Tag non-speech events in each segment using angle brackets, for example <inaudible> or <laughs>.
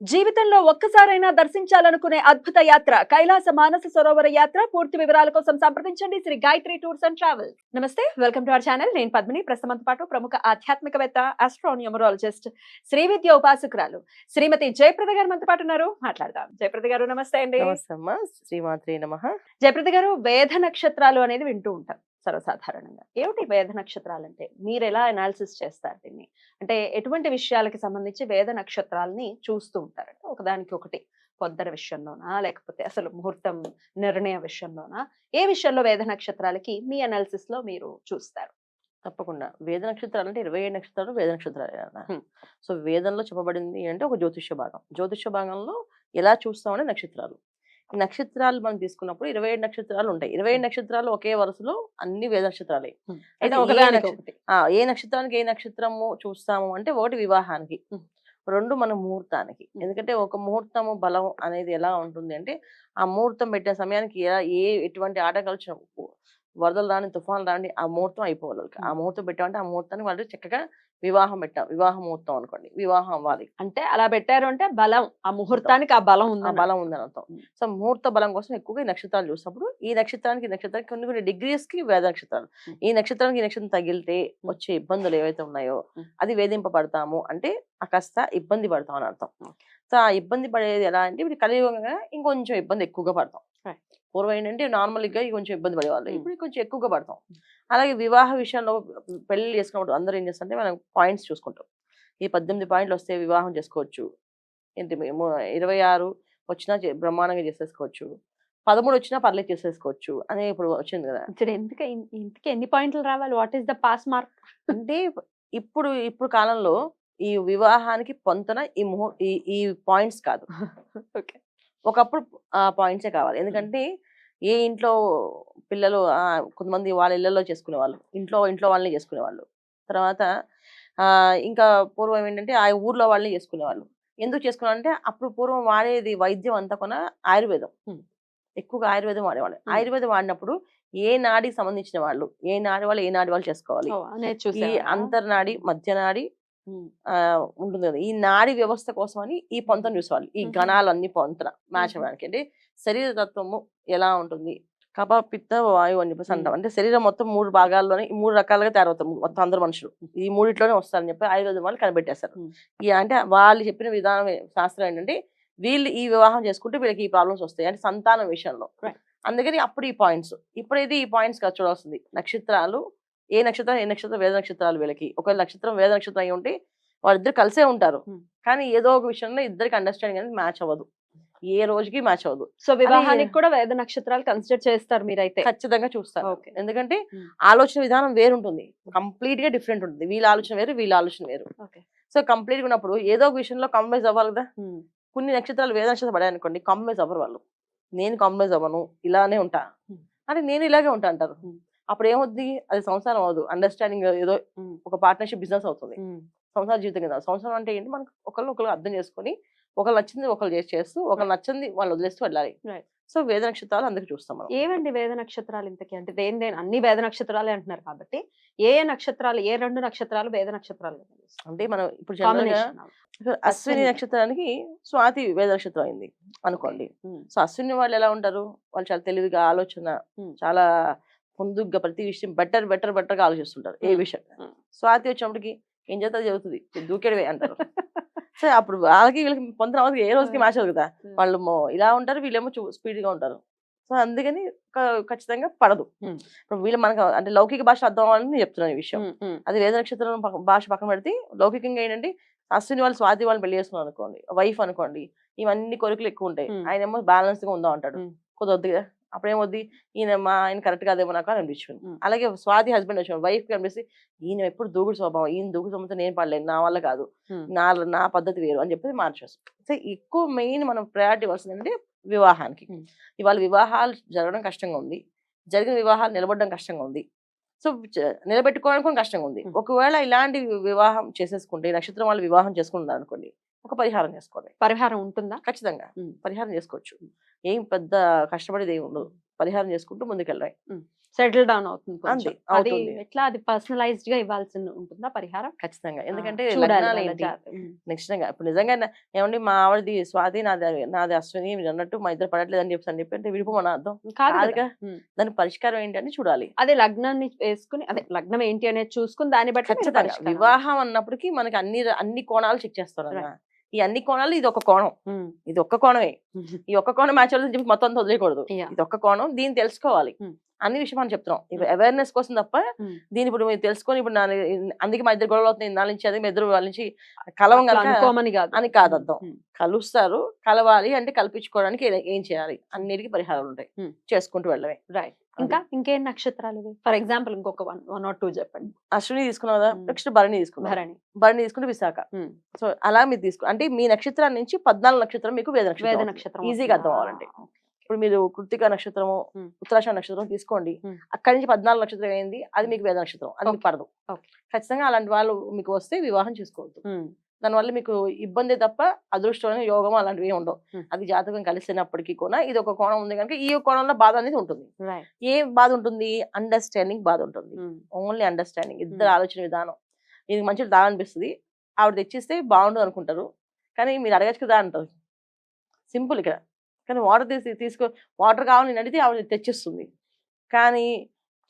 జీవితంలో ఒక్కసారైనా దర్శించాలనుకునే అద్భుత యాత్ర కైలాస మానస సరోవర యాత్ర. పూర్తి వివరాల కోసం సంప్రదించండి. Shri Gayatri tours and travel నమస్తే వెల్కమ్ టు అవర్ ఛానల్. నేను పద్మిని. ప్రస్తుతంతో పాటు ప్రముఖ ఆధ్యాత్మికవేత్త ఆస్ట్రోన్యూమరాలజిస్ట్ శ్రీ విద్య ఉపాసకురాలు శ్రీమతి జయప్రద గారు మనతో పాటు ఉన్నారు. మాట్లాడదాం. జయప్రద గారు నమస్తే అండి. శ్రీమాత్రి నమ. జయప్రద గారు వేద నక్షత్రాలు అనేది వింటూ ఉంటాం. సర్వసాధారణంగా. ఏమిటి వేద నక్షత్రాలు అంటే మీరు ఎలా అనాలిసిస్ చేస్తారు దీన్ని? అంటే ఎటువంటి విషయాలకి సంబంధించి వేద నక్షత్రాలని చూస్తూ ఉంటారు అంటే ఒకదానికి ఒకటి. పొద్దర విషయంలోనా? లేకపోతే అసలు ముహూర్తం నిర్ణయ విషయంలోనా? ఏ విషయంలో వేద నక్షత్రాలకి మీ అనాలిసిస్లో మీరు చూస్తారు? తప్పకుండా. వేద నక్షత్రాలు అంటే ఇరవై ఏడు నక్షత్రాలు వేద నక్షత్రాలు. సో వేదంలో చెప్పబడింది అంటే ఒక జ్యోతిష్య భాగం. జ్యోతిష్య భాగంలో ఎలా చూస్తామనే నక్షత్రాలు. నక్షత్రాలు మనం తీసుకున్నప్పుడు ఇరవై ఏడు నక్షత్రాలు ఉంటాయి. ఇరవై ఏడు నక్షత్రాలు ఒకే వరుసలో అన్ని వేద నక్షత్రాలే. ఏ నక్షత్రానికి ఏ నక్షత్రము చూస్తాము అంటే ఒకటి వివాహానికి. రెండు మన ముహూర్తానికి. ఎందుకంటే ఒక ముహూర్తము బలం అనేది ఎలా ఉంటుంది అంటే ఆ ముహూర్తం పెట్టిన సమయానికి ఏ ఎటువంటి ఆటంకాలు వరదలు రాని తుఫాన్లు రాని ఆ ముహూర్తం అయిపోవాలి వాళ్ళకి. ఆ. ముహూర్తం పెట్టామంటే ఆ ముహూర్తానికి వాళ్ళు చక్కగా వివాహం పెట్టాం వివాహ ముహూర్తం అనుకోండి వివాహం అవ్వాలి అంటే అలా పెట్టారు అంటే బలం ఆ ముహూర్తానికి ఆ బలం ఉంది బలం ఉందని అర్థం. సో ముహూర్త బలం కోసం ఎక్కువగా ఈ నక్షత్రాలు చూసినప్పుడు ఈ నక్షత్రానికి ఈ నక్షత్రానికి కొన్ని కొన్ని డిగ్రీస్కి వేద నక్షత్రాలు. ఈ నక్షత్రానికి ఈ నక్షత్రం తగిలితే వచ్చే ఇబ్బందులు ఏవైతే ఉన్నాయో. అది వేధింపబడతాము అంటే కాస్త ఇబ్బంది పడతాం అని అర్థం. సో ఆ ఇబ్బంది పడేది ఎలా అంటే ఇప్పుడు కలియుగంగా ఇంకొంచెం ఇబ్బంది ఎక్కువగా పడతాం. పూర్వం ఏంటంటే నార్మల్గా కొంచెం ఇబ్బంది పడేవాళ్ళు. ఇప్పుడు కొంచెం ఎక్కువగా పడతాం. అలాగే వివాహ విషయంలో పెళ్ళి చేసుకున్నప్పుడు అందరూ ఏం చేస్తారంటే మనం పాయింట్స్ చూసుకుంటాం. ఈ పద్దెనిమిది పాయింట్లు వస్తే వివాహం చేసుకోవచ్చు. ఏంటి ఇరవై ఆరు వచ్చినా బ్రహ్మాండంగా చేసేసుకోవచ్చు. పదమూడు వచ్చినా పర్లేదు చేసేసుకోవచ్చు అని ఇప్పుడు వచ్చింది కదా. ఇక్కడ ఎందుకు ఇంతకీ ఎన్ని పాయింట్లు రావాలి? What is the pass mark? అంటే ఇప్పుడు ఇప్పుడు కాలంలో ఈ వివాహానికి పొంతన ఈ ముహూ ఈ ఈ పాయింట్స్ కాదు. ఓకే. ఒకప్పుడు ఆ పాయింట్సే కావాలి. ఎందుకంటే ఏ ఇంట్లో పిల్లలు ఆ, కొంతమంది వాళ్ళ ఇళ్ళలో చేసుకునేవాళ్ళు. ఇంట్లో ఇంట్లో వాళ్ళని చేసుకునేవాళ్ళు. తర్వాత ఆ ఇంకా పూర్వం ఏంటంటే ఆ ఊర్లో వాళ్ళని చేసుకునేవాళ్ళు. ఎందుకు చేసుకున్నారు అంటే అప్పుడు పూర్వం వాడేది వైద్యం అంతా కొన ఆయుర్వేదం. Hmm. ఎక్కువగా ఆయుర్వేదం వాడేవాళ్ళు. ఆయుర్వేదం వాడినప్పుడు ఏ నాడికి సంబంధించిన వాళ్ళు ఏ నాడి వాళ్ళు ఏ నాడి వాళ్ళు చేసుకోవాలి. నేను ఈ చూసాను అంతర్నాడి మధ్యనాడి ఉంటుంది కదా! ఈ నాడి వ్యవస్థ కోసం అని ఈ పొంతను చూసేవాళ్ళు. ఈ. గణాలన్నీ పొంతన మ్యాచ్. అవ్వడానికి. అంటే శరీర తత్వము ఎలా ఉంటుంది? కప పిత్త వాయువు అని చెప్పేసి అంటాం. అంటే శరీరం మొత్తం మూడు భాగాల్లోనే ఈ మూడు రకాలుగా తయారవుతారు మొత్తం అందరు మనుషులు. ఈ మూడిట్లోనే వస్తారని చెప్పి ఆయుర్వేదం వాళ్ళు కనిపెట్టేస్తారు. ఈ అంటే వాళ్ళు చెప్పిన విధానం శాస్త్రం ఏంటంటే వీళ్ళు ఈ వివాహం చేసుకుంటే వీళ్ళకి ఈ ప్రాబ్లమ్స్ వస్తాయి. అంటే సంతానం విషయంలో. అందుకని అప్పుడు ఈ పాయింట్స్. ఇప్పుడైతే ఈ పాయింట్స్ చూడాల్సింది. నక్షత్రాలు ఏ నక్షత్రం ఏ నక్షత్రం వేద నక్షత్రాలు వీళ్ళకి. ఒకవేళ నక్షత్రం వేద నక్షత్రం అయి ఉంటే వాళ్ళిద్దరు కలిసే ఉంటారు. కానీ ఏదో ఒక విషయంలో ఇద్దరికి అండర్స్టాండింగ్ అనేది మ్యాచ్ అవ్వదు. ఏ రోజుకి మ్యాచ్ అవ్వదు. సో వివాహానికి కూడా వేద నక్షత్రాలు కన్సిడర్ చేస్తారు మీరైతే? ఖచ్చితంగా చూస్తారు. ఎందుకంటే. ఆలోచన విధానం వేరుంటుంది. కంప్లీట్గా డిఫరెంట్ ఉంటుంది. వీళ్ళ ఆలోచన వేరు వీళ్ళ ఆలోచన వేరు. ఓకే. సో కంప్లీట్గా ఉన్నప్పుడు ఏదో ఒక విషయంలో కాంప్రమైజ్ అవ్వాలి కదా? కొన్ని నక్షత్రాలు వేద నక్షత్రం పడాయి అనుకోండి కాంప్రమైజ్ అవ్వరు వాళ్ళు. నేను కాంప్రమైజ్ అవ్వను ఇలానే ఉంటా. అంటే నేను ఇలాగే ఉంటా అంటారు. అప్పుడు ఏమవుద్ది అది సంసారం అవ్వదు. అండర్స్టాండింగ్ ఏదో ఒక పార్ట్నర్షిప్ బిజినెస్ అవుతుంది. సంసార జీవితం కదా. సంసారం అంటే ఏంటి? మనకు ఒకళ్ళు ఒకళ్ళు అర్థం చేసుకొని ఒకళ్ళు నచ్చింది ఒకళ్ళు చేసి చేస్తూ ఒకళ్ళు నచ్చింది వాళ్ళు వదిలేస్తూ వెళ్ళాలి. సో వేద నక్షత్రాలు అందరికి చూస్తాం మనం. ఏవండి వేద నక్షత్రాలు ఇంతకీ? అంటే దేని దేని? అన్ని వేద నక్షత్రాలే అంటున్నారు కాబట్టి ఏ ఏ నక్షత్రాలు ఏ రెండు నక్షత్రాలు వేద నక్షత్రాలు అంటే మనం ఇప్పుడు అశ్విని. నక్షత్రానికి స్వాతి వేద నక్షత్రం అయింది అనుకోండి. సో అశ్విని వాళ్ళు ఎలా ఉంటారు? వాళ్ళు చాలా తెలివిగా ఆలోచన. చాలా ముందుగా ప్రతి విషయం బెటర్ బెటర్ బెటర్గా ఆలోచిస్తుంటారు ఏ. విషయం. స్వాతి వచ్చినప్పటికి ఏం చేస్తా చదువుతుంది దూకేడవే అంటారు <laughs> సో అప్పుడు వాళ్ళకి వీళ్ళకి పొందిన వాళ్ళకి ఏ రోజుకి. మ్యాచ్ అవుతుంది కదా. వాళ్ళు ఇలా ఉంటారు వీళ్ళేమో స్పీడ్గా ఉంటారు సో అందుకని ఖచ్చితంగా పడదు. ఇప్పుడు వీళ్ళు మనకు అంటే లౌకిక భాష అర్థం అవ్వాలని నేను చెప్తున్నాను ఈ విషయం అది వేద నక్షత్రం భాష పక్కన పెడితే లౌకికంగా ఏంటంటే అశ్విని వాళ్ళు స్వాతి వాళ్ళు పెళ్ళి చేసుకున్నారు అనుకోండి వైఫ్ అనుకోండి ఇవన్నీ కోరికలు ఎక్కువ ఉంటాయి. ఆయన ఏమో బ్యాలెన్స్గా ఉందాం అంటాడు. కుదరద్దు కదా అప్పుడు ఏమొద్ది ఈయన మా ఆయన కరెక్ట్ కాదేమో నాకు అని అనిపించుకుంది. Hmm. అలాగే స్వాతి హస్బెండ్ వచ్చిన వైఫ్ కనిపిస్తే ఈయన ఎప్పుడు దూకుడు స్వభావం ఈయన దూకుడు స్వభావంతో నేను పడలేను నా వల్ల కాదు. నా నా పద్ధతి వేరు అని చెప్పి మార్చేస్తాం సో ఎక్కువ మెయిన్ మనం ప్రయారిటీ అంటే వివాహానికి. ఇవాళ వివాహాలు జరగడం కష్టంగా ఉంది. జరిగిన వివాహాలు నిలబడడం కష్టంగా ఉంది. సో చ- నిలబెట్టుకోవడం కూడా కష్టంగా ఉంది. ఒకవేళ ఇలాంటి వివాహం చేసేసుకుంటే నక్షత్రం వాళ్ళు వివాహం చేసుకుంటున్నారు అనుకోండి ఒక పరిహారం చేసుకోండి. పరిహారం ఉంటుందా? ఖచ్చితంగా. పరిహారం చేసుకోవచ్చు. ఏం పెద్ద కష్టపడేది ఏమి ఉండదు పరిహారం చేసుకుంటూ ముందుకెళ్ళాలి Hmm. సెటిల్ డౌన్ అవుతుంది. అంతే, అది. ఎట్లా అది పర్సనలైజ్డ్గా ఇవ్వాల్సి ఉంటుందా పరిహారం ఖచ్చితంగా ఎందుకంటే. నిశ్చితంగా ఇప్పుడు నిజంగా ఏమండి మా ఆవిడది స్వాతి నాది నాది అశ్విని మీరు అన్నట్టు మా ఇద్దరు పడట్లేదు అని చెప్పి అని చెప్పి అంటే విడిపోమని అర్థం కాదు కదా. కాదుగా. దాని పరిష్కారం ఏంటి అని చూడాలి అదే లగ్నాన్ని వేసుకుని అదే లగ్నం ఏంటి అనేది చూసుకుని దాన్ని బట్టి. వివాహం అన్నప్పటికీ మనకి అన్ని అన్ని కోణాలు చెక్ చేస్తారు. ఈ అన్ని కోణాలు ఇది ఒక కోణం. ఇది ఒక్క కోణమే. <laughs> ఈ ఒక్క కోణం మ్యాచ్ మొత్తం వదిలేయకూడదు Yeah. ఇది ఒక్క కోణం దీన్ని తెలుసుకోవాలి. అన్ని విషయం మనం చెప్తున్నాం ఇప్పుడు. అవేర్నెస్ కోసం తప్ప. దీని ఇప్పుడు మీరు తెలుసుకొని ఇప్పుడు నా అందుకే మా ఇద్దరు గొడవలు అవుతుంది నుంచి అది మీ ఇద్దరు వాళ్ళ నుంచి కలవం అనుకోమని కాదు అని కాదు అర్థం. కలుస్తారు కలవాలి అంటే కల్పించుకోవడానికి ఏ- చేయాలి అన్నిటికీ పరిహారాలు ఉంటాయి. చేసుకుంటూ వెళ్ళమే రైట్ ఇంకా ఇంకేం నక్షత్రాలు ఫర్ ఎగ్జాంపుల్ ఇంకొక వన్ వన్ ఆర్ టూ చెప్పండి అశ్విని తీసుకున్నాం కదా. నెక్స్ట్ భరణి తీసుకున్నాం భరణి భరణి తీసుకుంటే విశాఖ. సో అలా మీరు తీసుకో అంటే మీ నక్షత్రం నుంచి పద్నాలుగు నక్షత్రం మీకు వేద వేద నక్షత్రం నక్షత్రం ఈజీగా? అర్థం అవ్వాలంటే ఇప్పుడు మీరు కృతిక నక్షత్రము. ఉత్తరాష నక్షత్రం తీసుకోండి. అక్కడి నుంచి పద్నాలుగు నక్షత్రం ఏంది అది మీకు వేద నక్షత్రం అది మీకు. పడదు. ఖచ్చితంగా అలాంటి వాళ్ళు మీకు వస్తే వివాహం చేసుకోవద్దు. దానివల్ల మీకు ఇబ్బంది తప్ప అదృష్టం యోగం అలాంటివి ఏమి ఉండవు. అది జాతకం కలిసినప్పటికీ కూడా ఇది ఒక కోణం ఉంది కనుక ఈ కోణంలో బాధ అనేది ఉంటుంది. ఏ బాధ ఉంటుంది? అండర్స్టాండింగ్ బాధ ఉంటుంది. ఓన్లీ అండర్స్టాండింగ్ ఇద్దరు. ఆలోచన విధానం. ఇది మంచిది దా అనిపిస్తుంది. ఆవిడ తెచ్చిస్తే బాగుంటుంది అనుకుంటారు. కానీ మీరు అడగచ్చు కదా అంటారు. సింపుల్ ఇక్కడ. కానీ వాటర్ తీసి తీసుకో వాటర్ కావాలని అడిగితే ఆవిడ తెచ్చిస్తుంది. కానీ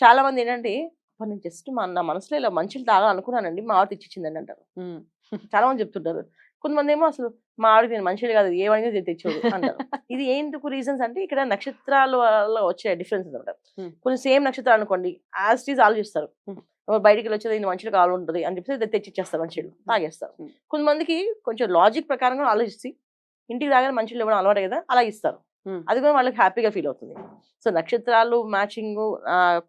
చాలా మంది ఏంటంటే "అబ్బా, నేను జస్ట్ మా నా మనసులో ఇలా మంచిలు తాగాలనుకున్నానండి మా ఆవిడ తెచ్చిచ్చిందని అంటారు. చాలా మంది చెప్తుంటారు. కొంతమంది ఏమో అసలు మా ఆవిడకి నేను మనుషులు కాదు ఏమైనా తెచ్చోడు అంటారు. ఇది ఎందుకు రీజన్స్ అంటే ఇక్కడ నక్షత్రాల వల్ల వచ్చే డిఫరెన్స్ అనమాట. కొన్ని సేమ్ నక్షత్రాలు అనుకోండి యాజ్ టీజ్ ఆలోచిస్తారు బయటికి వెళ్ళి వచ్చేది ఇది మంచిగా కావాలంటుంది అని చెప్పి ఇది తెచ్చిచ్చేస్తారు మంచిలు తాగేస్తారు. కొంతమందికి కొంచెం లాజిక్ ప్రకారంగా ఆలోచిస్తే ఇంటికి రాగానే మంచిలు ఇవ్వడం అలవాటు కదా అలా ఇస్తారు. అది కూడా వాళ్ళకి హ్యాపీగా ఫీల్ అవుతుంది. సో నక్షత్రాలు మ్యాచింగ్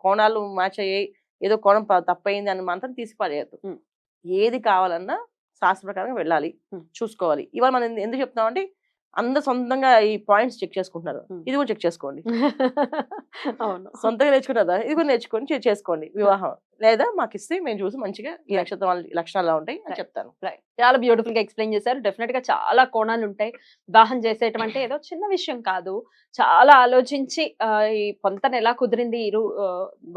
కోణాలు మ్యాచ్ అయ్యాయి. ఏదో కోణం తప్పయింది అని మాత్రం తీసి పడేయద్దు. Hmm. ఏది కావాలన్నా శాస్త్ర ప్రకారం వెళ్ళాలి. చూసుకోవాలి. ఇవాళ మనం ఎందు- ఎందుకు చెప్తామంటే అందరు సొంతంగా ఈ పాయింట్స్ చెక్ చేసుకుంటున్నారు. ఇది కూడా చెక్ చేసుకోండి. <laughs> అవును. సొంతంగా నేర్చుకుంటారా ఇది కూడా నేర్చుకొని చేసుకోండి. వివాహం. లేదా మాకు ఇస్తే మేము చూసి మంచిగా ఈ నక్షత్రం వాళ్ళ లక్షణాలు ఉంటాయి అని. చెప్తాను. చాలా బ్యూటిఫుల్గా ఎక్స్ప్లెయిన్ చేశారు. డెఫినెట్గా చాలా కోణాలు ఉంటాయి. వివాహం చేసేయటం అంటే ఏదో చిన్న విషయం కాదు. చాలా ఆలోచించి ఈ పొంతన ఎలా కుదిరింది ఇరు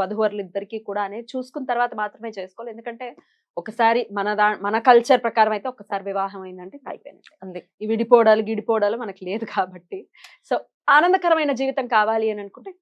వధువరులు ఇద్దరికి కూడా అనేది చూసుకున్న తర్వాత మాత్రమే చేసుకోవాలి. ఎందుకంటే ఒకసారి మన దా మన కల్చర్ ప్రకారం అయితే ఒకసారి వివాహం అయిందంటే అయిపోయినట్టే. అంతే. ఈ విడిపోవడాలు గిడిపోవడాలు మనకి లేదు కాబట్టి. సో ఆనందకరమైన జీవితం కావాలి అని అనుకుంటే